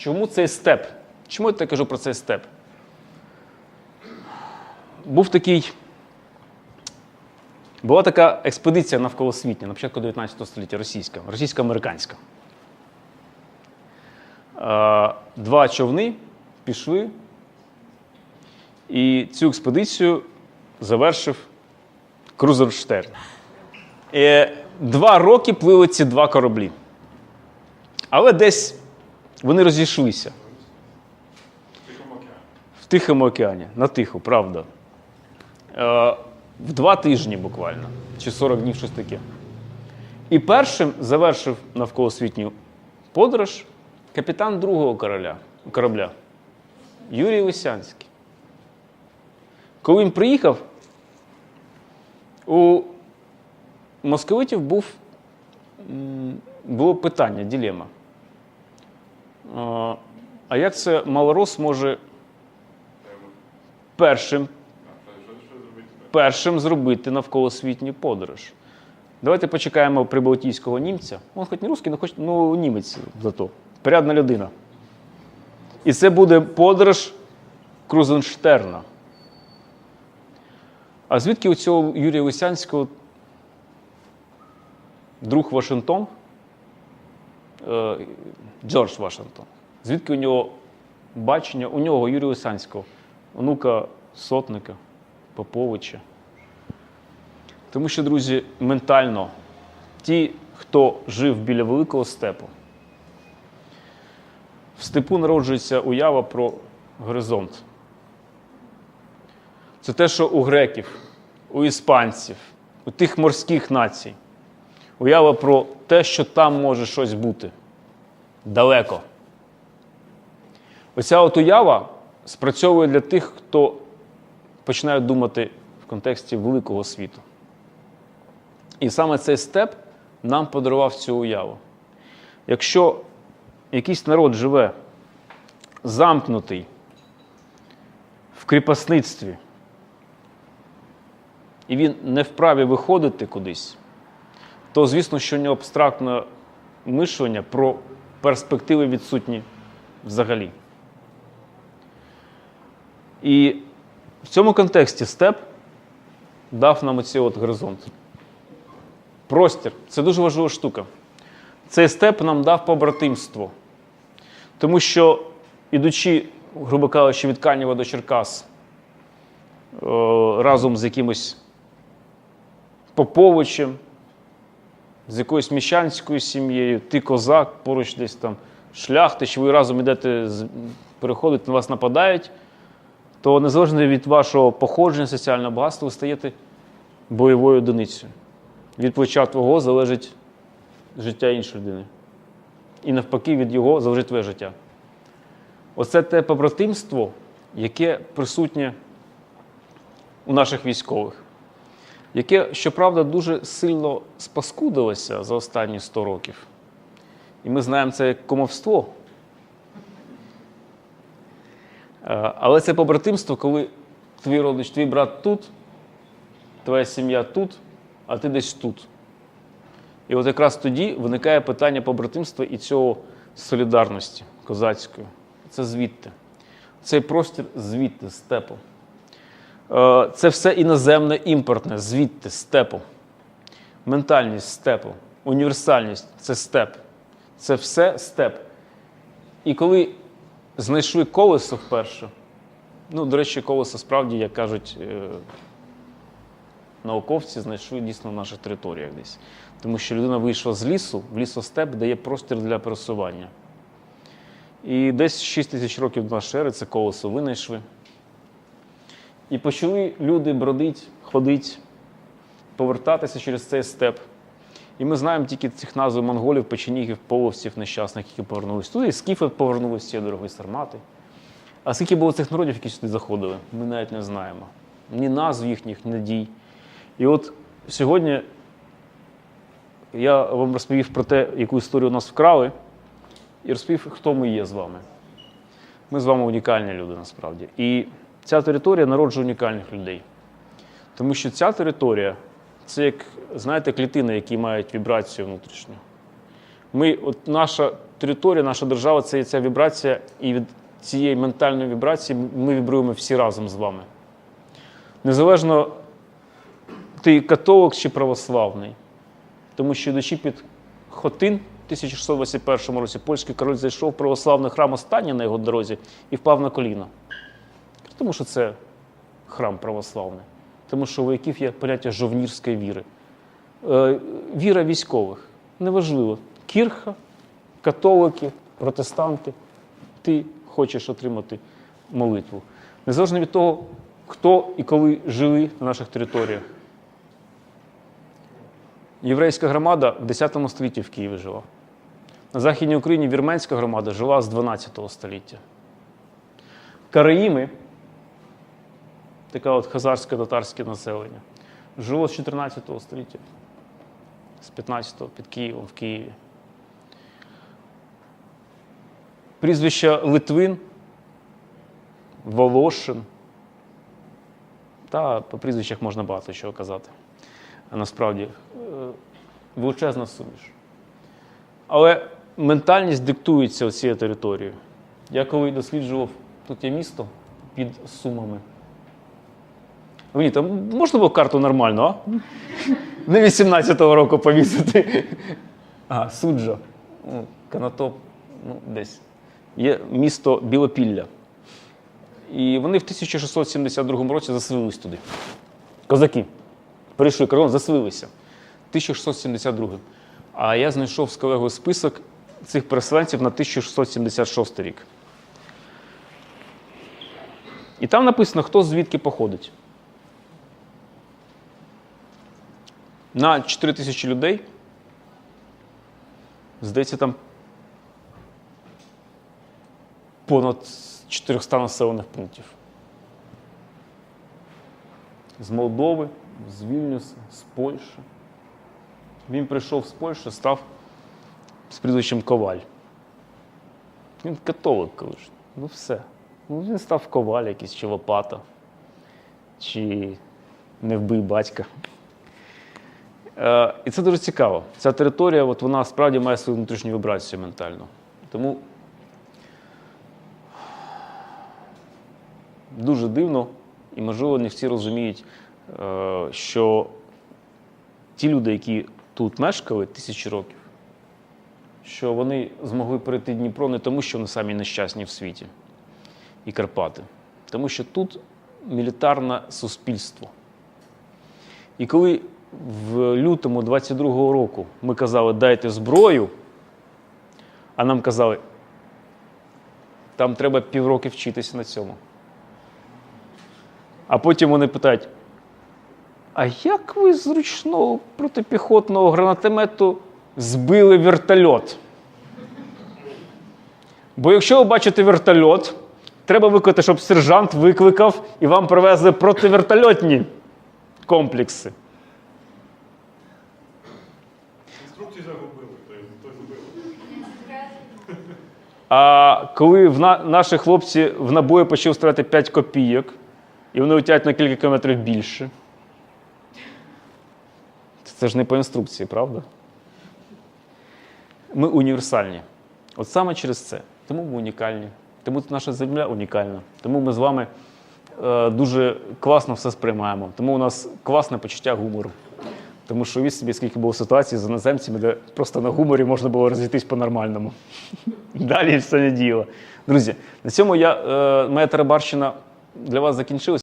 чому цей степ? Чому я кажу про цей степ? Був такий. Була така експедиція навколосвітня на початку 19 століття російська, російсько-американська. Е, Два човни пішли, і цю експедицію завершив Крузерштерн. Е, Два роки плили ці два кораблі. Але десь вони розійшлися. В Тихому океані. На тиху, правда. Е, в два тижні буквально, чи 40 днів щось таке. І першим завершив навколосвітню подорож капітан другого короля, корабля Юрій Лисянський. Коли він приїхав, у московитів був, було питання, ділема. А, як це малорос може першим першим зробити навколосвітню подорож. Давайте почекаємо прибалтійського німця. Він хоч не русський, але хоч ну, німець зато. Порядна людина. І це буде подорож Крузенштерна. А звідки у цього Юрія Лисянського друг Вашингтон? Е, Джордж Вашингтон. Звідки у нього бачення, у нього Юрія Лисянського, онука сотника? Поповича. Тому що, друзі, ментально ті, хто жив біля великого степу, в степу народжується уява про горизонт. Це те, що у греків, у іспанців, у тих морських націй. Уява про те, що там може щось бути далеко. Оця от уява спрацьовує для тих, хто починають думати в контексті великого світу. І саме цей степ нам подарував цю уяву. Якщо якийсь народ живе замкнутий в кріпосництві, і він не вправі виходити кудись, то звісно, що у нього абстрактне мишлення про перспективи відсутні взагалі. І в цьому контексті степ дав нам оцей от горизонт. Простір це дуже важлива штука. Цей степ нам дав побратимство. Тому що, ідучи, грубо кажучи, від Канєва до Черкас е, разом з якимось Поповичем, з якоюсь міщанською сім'єю, ти козак, поруч десь там шляхтич, ви разом йдете, переходите, на вас нападають то незалежно від вашого походження, соціального багатства, ви стаєте бойовою одиницею. Від плеча твого залежить життя іншої людини. І навпаки, від його залежить твоє життя. Оце те побратимство, яке присутнє у наших військових, яке, щоправда, дуже сильно спаскудилося за останні 100 років. І ми знаємо це як комовство. Е, Але це побратимство, коли твій родич, твій брат тут, твоя сім'я тут, а ти десь тут. І от якраз тоді виникає питання побратимства і цього солідарності козацької. Це звідти. Цей простір звідти, степу. Е, Це все іноземне, імпортне, звідти, степу. Ментальність степу, універсальність це степ. Це все степ. І коли знайшли колесо вперше. Ну, до речі, колесо справді, як кажуть е, науковці, знайшли дійсно в наших територіях десь. Тому що людина вийшла з лісу, в лісостеп дає простір для пересування. І десь 6 тисяч років до нашої ери це колесо винайшли. І почали люди бродити, ходити, повертатися через цей степ. І ми знаємо тільки цих назв монголів, печенігів, половців нещасних, які повернулися туди. І скіфи повернулися ці дороги сармати. А скільки було цих народів, які сюди заходили, ми навіть не знаємо. Ні назв їхніх, ні дій. І от сьогодні я вам розповів про те, яку історію нас вкрали, і розповів, хто ми є з вами. Ми з вами унікальні люди насправді. І ця територія народжує унікальних людей. Тому що ця територія це як, знаєте, клітини, які мають вібрацію внутрішню. Ми, от наша територія, наша держава це є ця вібрація, і від цієї ментальної вібрації ми вібруємо всі разом з вами. Незалежно ти католик чи православний. Тому що йдучи під Хотин в 1621 році, польський король зайшов в православний храм останній на його дорозі і впав на коліна. Тому що це храм православний. Тому що у вояків є поняття жовнірської віри. Е, віра військових. Неважливо. Кірха, католики, протестанти. Ти хочеш отримати молитву. Незалежно від того, хто і коли жили на наших територіях. Єврейська громада в 10 столітті в Києві жила. На Західній Україні вірменська громада жила з 12 століття. Караїми, таке от хазарське татарське населення, жило з 14 століття, з 15-го під Києвом в Києві. Прізвища Литвин, Волошин. Та по прізвищах можна багато чого казати. Насправді е, величезна суміш. Але ментальність диктується цією територією. Я коли досліджував, тут є місто під Сумами. Мені там можна було карту нормально, а? Не 18-го року повісити. А, суджа. Ну, Канатоп, ну, десь. Є місто Білопілля. І вони в 1672 році заселились туди. Козаки. Перейшли кордон, заселилися. 1672. А я знайшов з колегою список цих переселенців на 1676 рік. І там написано, хто звідки походить. На 4 тисячі людей. Здається, там понад 400 населених пунктів. З Молдови, з Вільнюса, з Польщі. Він прийшов з Польщі, став з прізвищем Коваль. Він католик колишній. Ну все. Ну, він став коваль якийсь, чи лопата, чи не вбий батька. Е, і це дуже цікаво. Ця територія, от вона справді має свою внутрішню вібрацію ментальну. Тому дуже дивно, і, можливо, не всі розуміють, е, що ті люди, які тут мешкали тисячі років, що вони змогли перейти Дніпро не тому, що вони самі нещасні в світі і Карпати, тому що тут мілітарне суспільство. І коли в лютому 22-го року ми казали, дайте зброю, а нам казали, там треба півроки вчитися на цьому. А потім вони питають: а як ви з ручного протипіхотного гранатомету збили вертольот? Бо якщо ви бачите вертольот, треба викликати, щоб сержант викликав і вам привезли противертольотні комплекси. Інструкцію загубили, то хто збив. А коли в на, наші хлопці в набої почали стріляти 5 копійок, і вони летять на кілька кілометрів більше. Це ж не по інструкції, правда? Ми універсальні. От саме через це. Тому ми унікальні. Тому наша земля унікальна. Тому ми з вами е, дуже класно все сприймаємо. Тому у нас класне почуття гумору. Тому що від собі, скільки було ситуацій з іноземцями, де просто на гуморі можна було розійтись по-нормальному. Далі все не діло. Друзі, на цьому я, е, моя тарабарщина для вас закінчилась.